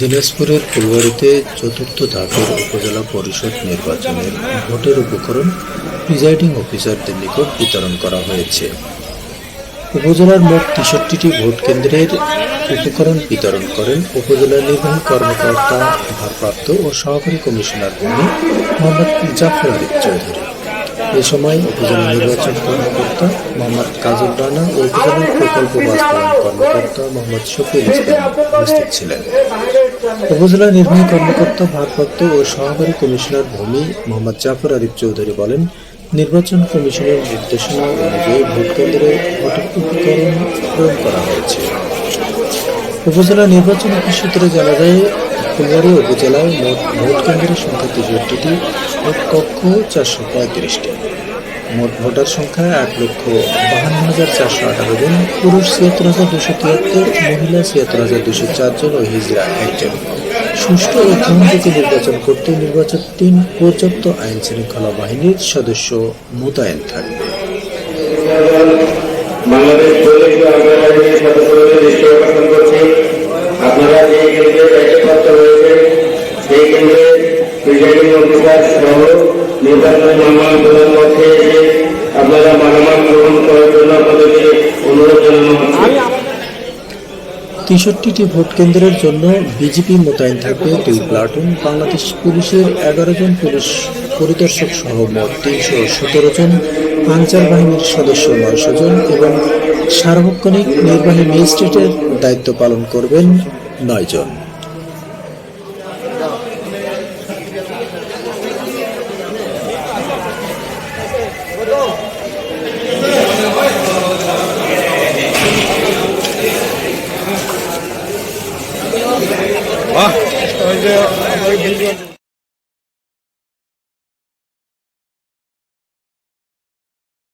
দিনাজপুরের ফুলবাড়ীতে চতুর্থ ধাপের উপজেলা পরিষদ নির্বাচনের ভোটের উপকরণ প্রিজাইডিং অফিসারদের নিকট বিতরণ করা হয়েছে। উপজেলার মোট তেষট্টিটি ভোট কেন্দ্রের উপকরণ বিতরণ করেন উপজেলা নির্বাহী কর্মকর্তা, ভারপ্রাপ্ত ও সহকারী কমিশনার মোহাম্মদ জাফর আরিফ চৌধুরী। এ সময় উপজেলা নির্বাচন কর্মকর্তা মোহাম্মদ কাজল রানা ও উপজেলা প্রকল্প বাস্তবায়ন কর্মকর্তা মোহাম্মদ শফিউল উপস্থিত ছিলেন। উপজেলা নির্বাহী কর্মকর্তা ভারপ্রাপ্ত ও সহকারী কমিশনার ভূমি মোহাম্মদ জাফর আরিফ চৌধুরী বলেন নির্বাচন কমিশনের নির্দেশনা অনুযায়ী ভোট কেন্দ্রে পূরণ করা হয়েছে। উপজেলা নির্বাচন অফিস সূত্রে জানা যায়, ফুলবাড়ি উপজেলায় মোট ভোট কেন্দ্রের সংখ্যা তেষট্টিটি ও কক্ষ চারশো পঁয়ত্রিশটি। মোট ভোটার সংখ্যা এক লক্ষ বাহান্ন হাজার চারশো আঠারো জন। পুরুষ ছিয়াত্তর হাজার দুশো তিয়াত্তর, মহিলা ছিয়াত্তর হাজার দুশো চারজন ও হিজড়া একজন সুষ্ঠু ও গ্রহণযোগ্য নির্বাচন করতে নির্বাচন তিন পর্যাপ্ত আইন শৃঙ্খলা বাহিনীর সদস্য মোতায়েন থাকবে। বাংলাদেশ আপনারা মামলা তেষট্টিটি ভোট কেন্দ্রের জন্য বিজেপি মোতায়েন থাকবে দুই প্লাটুন। বাংলাদেশ পুলিশের এগারো জন পুলিশ পরিদর্শক সহ মোট তিনশো সতেরো জন। আনসার বাহিনীর সদস্য নয়শো জন এবং সার্বক্ষণিক নির্বাহী ম্যাজিস্ট্রেটের দায়িত্ব পালন করবেন নয় জন